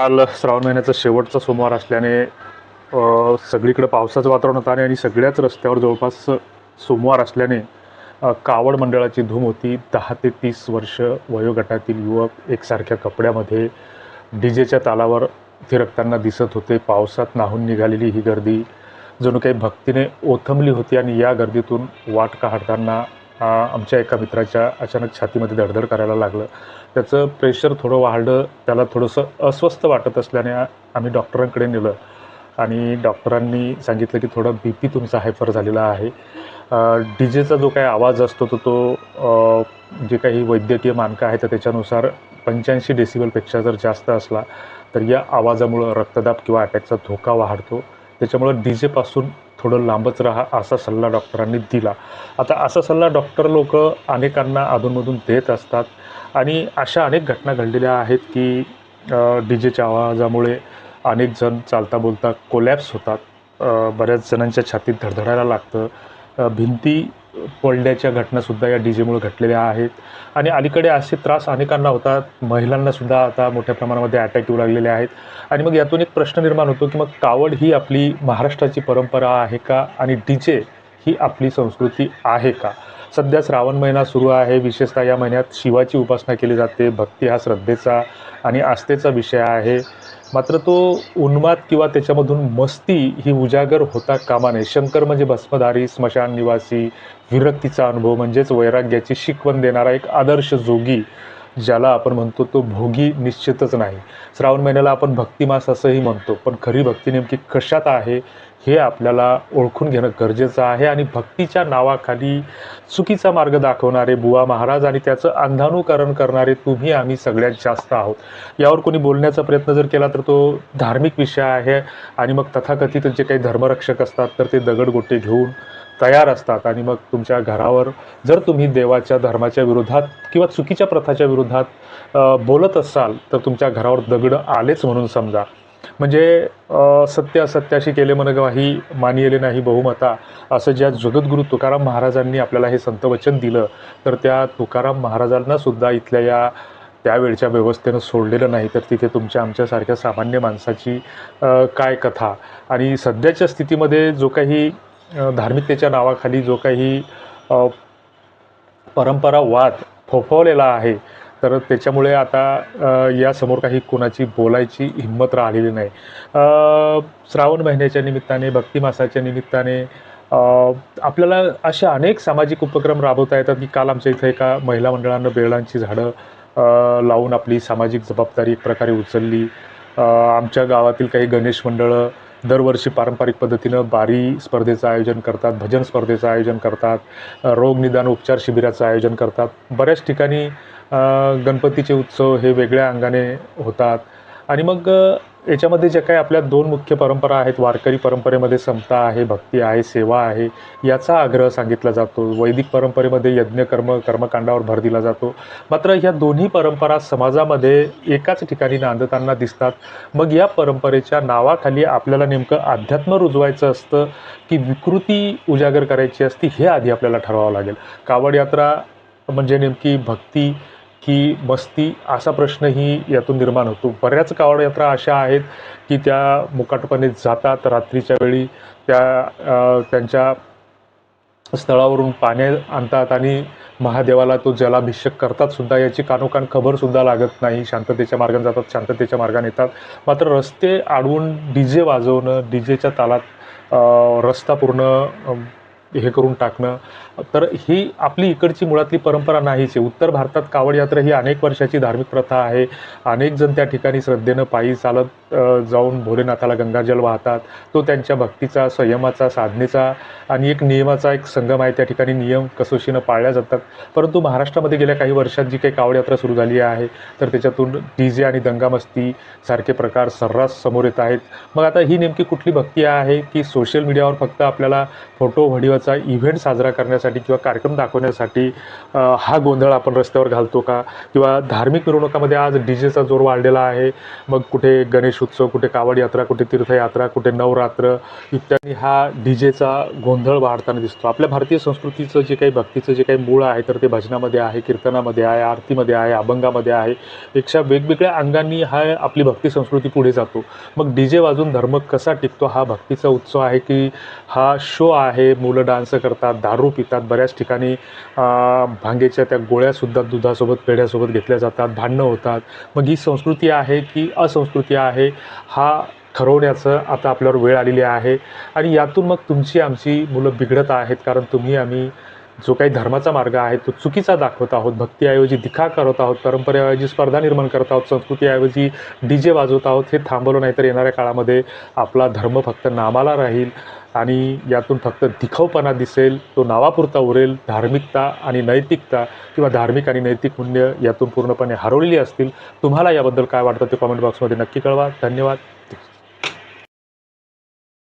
काल श्रावण महिन्याचा शेवटचा सोमवार असल्याने सगळीकडे पावसाचं वातावरण होतं आणि सगळ्याच रस्त्यावर जवळपास सोमवार असल्याने कावड मंडळाची धूम होती. दहा ते तीस वर्ष वयोगटातील युवक एकसारख्या कपड्यामध्ये डी जेच्या तालावर थिरकताना दिसत होते. पावसात नाहून निघालेली ही गर्दी जणू काही भक्तीने ओथंबली होती आणि या गर्दीतून वाट काढताना आमच्या एका मित्राच्या अचानक छातीमध्ये धडधड करायला लागलं. त्याचं प्रेशर थोडं वाढलं त्याला थोडंसं अस्वस्थ वाटत असल्याने आम्ही डॉक्टरांकडे नेलं. आणि डॉक्टरांनी सांगितलं की थोडं बी पी तुमचा हायफर झालेला आहे. डी जेचा जो काही आवाज असतो तो तो जे काही वैद्यकीय मानकं आहे तर त्याच्यानुसार पंच्याऐंशी डेसिबलपेक्षा जर जास्त असला तर या आवाजामुळं रक्तदाब किंवा अटॅकचा धोका वाढतो. त्याच्यामुळं डी जेपासून थोडं लांबच राहा असा सल्ला डॉक्टरांनी दिला. आता असा सल्ला डॉक्टर लोक अनेकांना अधूनमधून देत असतात आणि अशा अनेक घटना घडलेल्या आहेत की डी जेच्या आवाजामुळे अनेक जण चालता बोलता कोलॅप्स होतात बऱ्याच जणांच्या छातीत धडधडायला लागतं. भिंती पडल्याच्या घटनासुद्धा या डी जेमुळे घटलेल्या आहेत. आणि अलीकडे असे त्रास अनेकांना होतात. महिलांनासुद्धा आता मोठ्या प्रमाणामध्ये अटॅक येऊ लागलेले आहेत. आणि मग यातून एक प्रश्न निर्माण होतो की मग कावड ही आपली महाराष्ट्राची परंपरा आहे का? आणि डी जे ही आपली संस्कृती आहे का? सध्या श्रावण महिना सुरू आहे. विशेषतः या महिन्यात शिवाची उपासना केली जाते. भक्ती हा श्रद्धेचा आणि आस्थेचा विषय आहे. मात्र तो उन्माद किंवा त्याच्यामधून मस्ती ही उजागर होता कामा नये शंकर म्हणजे भस्मधारी स्मशान निवासी विरक्तीचा अनुभव म्हणजेच वैराग्याची शिकवण देणारा एक आदर्श जोगी. ज्याला आपण म्हणतो तो भोगी निश्चितच नाही. श्रावण महिन्याला आपण भक्तिमास असंही म्हणतो पण खरी भक्ती नेमकी कशात आहे हे आपल्याला ओळखून घेणं गरजेचं आहे आणि भक्तीच्या नावाखाली चुकीचा मार्ग दाखवणारे बुवा महाराज आणि त्याचं अंधानुकरण करणारे तुम्ही आम्ही सगळ्यात जास्त आहोत. यावर कोणी बोलण्याचा प्रयत्न जर केला तर तो धार्मिक विषय आहे आणि मग तथाकथित जे काही धर्मरक्षक असतात तर ते दगडगोटे घेऊन तयार असतात आणि मग तुमच्या घरावर जर तुम्ही देवाच्या धर्माच्या विरोधात किंवा चुकीच्या प्रथाच्या विरोधात बोलत असाल तर तुमच्या घरावर दगड आलेच म्हणून समजा. म्हणजे सत्य असत्याशी केले मन गवाही मानिले नाही बहुमता असं ज्या जगद्गुरू तुकाराम महाराजांनी आपल्याला हे संतवचन दिलं तर त्या तुकाराम महाराजांना सुद्धा इथल्या या त्यावेळच्या व्यवस्थेनं सोडलेलं नाही. तर तिथे तुमच्या आमच्यासारख्या सामान्य माणसाची काय कथा? आणि सध्याच्या स्थितीमध्ये जो काही धार्मिकतेच्या नावाखाली जो काही परंपरा वाद फोफवलेला आहे तर त्याच्यामुळे आता यासमोर काही कोणाची बोलायची हिंमत राहिलेली नाही. श्रावण महिन्याच्या निमित्ताने भक्तिमासाच्या निमित्ताने आपल्याला असे अनेक सामाजिक उपक्रम राबवता येतात की काल आमच्या इथं एका महिला मंडळानं बेळांची झाडं लावून आपली सामाजिक जबाबदारी एक प्रकारे उचलली. आमच्या गावातील काही गणेश मंडळं दरवर्षी पारंपरिक पद्धतीनं बारी स्पर्धेचं आयोजन करतात भजन स्पर्धेचं आयोजन करतात रोगनिदान उपचार शिबिराचं आयोजन करतात. बऱ्याच ठिकाणी गणपतीचे उत्सव हे वेगळ्या अंगाने होतात. आणि मग याच्यामध्ये ज्या काही आपल्या दोन मुख्य परंपरा आहेत वारकरी परंपरेमध्ये समता आहे भक्ती आहे सेवा आहे याचा आग्रह सांगितला जातो. वैदिक परंपरेमध्ये यज्ञकर्म कर्मकांडावर भर दिला जातो. मात्र ह्या दोन्ही परंपरा समाजामध्ये एकाच ठिकाणी नांदताना दिसतात. मग या परंपरेच्या नावाखाली आपल्याला नेमकं अध्यात्म रुजवायचं असतं की विकृती उजागर करायची असती हे आधी आपल्याला ठरवावं लागेल. कावड यात्रा म्हणजे नेमकी भक्ती की मस्ती असा प्रश्नही यातून निर्माण होतो. बऱ्याच कावड यात्रा अशा आहेत की त्या मुकाटपणे जातात. रात्रीच्या वेळी त्या त्यांच्या स्थळावरून पाणी आणतात आणि महादेवाला तो जलाभिषेक करतात सुद्धा. याची कानोकान खबरसुद्धा लागत नाही. शांततेच्या मार्गाने जातात शांततेच्या मार्गाने येतात. मात्र रस्ते अडवून डी जे वाजवणं डी जेच्या तालात रस्ता पूर्ण हे करून टाकणं. तर ही आपली इकडची मुळातली परंपरा नाहीच आहे. उत्तर भारतात कावड यात्रा ही अनेक वर्षाची धार्मिक प्रथा आहे. अनेक जण त्या ठिकाणी श्रद्धेनं पायी चालत जाऊन भोलेनाथाला गंगाजल वाहतात. तो त्यांच्या भक्तीचा संयमाचा साधनेचा आणि एक नियमाचा एक संगम आहे. त्या ठिकाणी नियम कसोशीनं पाळल्या जातात. परंतु महाराष्ट्रामध्ये गेल्या काही वर्षात जी काही कावड यात्रा सुरू झाली आहे तर त्याच्यातून डी जे आणि दंगामस्ती सारखे प्रकार सर्रास समोर येत आहेत. मग आता ही नेमकी कुठली भक्ती आहे की सोशल मीडियावर फक्त आपल्याला फोटो व्हिडिओ पद्धतीचा इव्हेंट साजरा करण्यासाठी किंवा कार्यक्रम दाखवण्यासाठी हा गोंधळ आपण रस्त्यावर घालतो का? किंवा धार्मिक मिरवणुकामध्ये आज डी जेचा जोर वाढलेला आहे. मग कुठे गणेश उत्सव कुठे कावड यात्रा कुठे तीर्थयात्रा कुठे नवरात्र इत्यादी हा डी जेचा गोंधळ वाढताना दिसतो. आपल्या भारतीय संस्कृतीचं जे काही भक्तीचं जे काही मूळ आहे तर ते भजनामध्ये आहे कीर्तनामध्ये आहे आरतीमध्ये आहे अभंगामध्ये आहे पेक्षा वेगवेगळ्या अंगांनी हा आपली भक्ती संस्कृती पुढे जातो. मग डी जे वाजून धर्म कसा टिकतो? हा भक्तीचा उत्सव आहे की हा शो आहे मुलं डान्स करतात दारू पितात बऱ्याच ठिकाणी भांगेच्या त्या गोळ्यासुद्धा दुधासोबत पेढ्यासोबत घेतल्या जातात भांडणं होतात. मग ही संस्कृती आहे की असंस्कृती आहे हा ठरवण्याचं आता आपल्यावर वेळ आलेली आहे. आणि यातून मग तुमची आमची मुलं बिघडत आहेत कारण तुम्ही आम्ही जो काही धर्माचा मार्ग आहे तो चुकीचा दाखवत आहोत भक्तीऐवजी दिखा करत आहोत परंपरेऐवजी स्पर्धा निर्माण करत आहोत संस्कृतीऐवजी डी जे वाजवत आहोत हे थांबवलं नाही तर येणाऱ्या काळामध्ये आपला धर्म फक्त नामाला राहील आणि यातून फक्त दिखाऊपणा दिसेल तो नावापुरता उरेल धार्मिकता आणि नैतिकता किंवा धार्मिक आणि नैतिक मूल्य यातून पूर्णपणे हरवलेली असतील. तुम्हाला याबद्दल काय वाटतं ते कॉमेंट बॉक्समध्ये नक्की कळवा. धन्यवाद.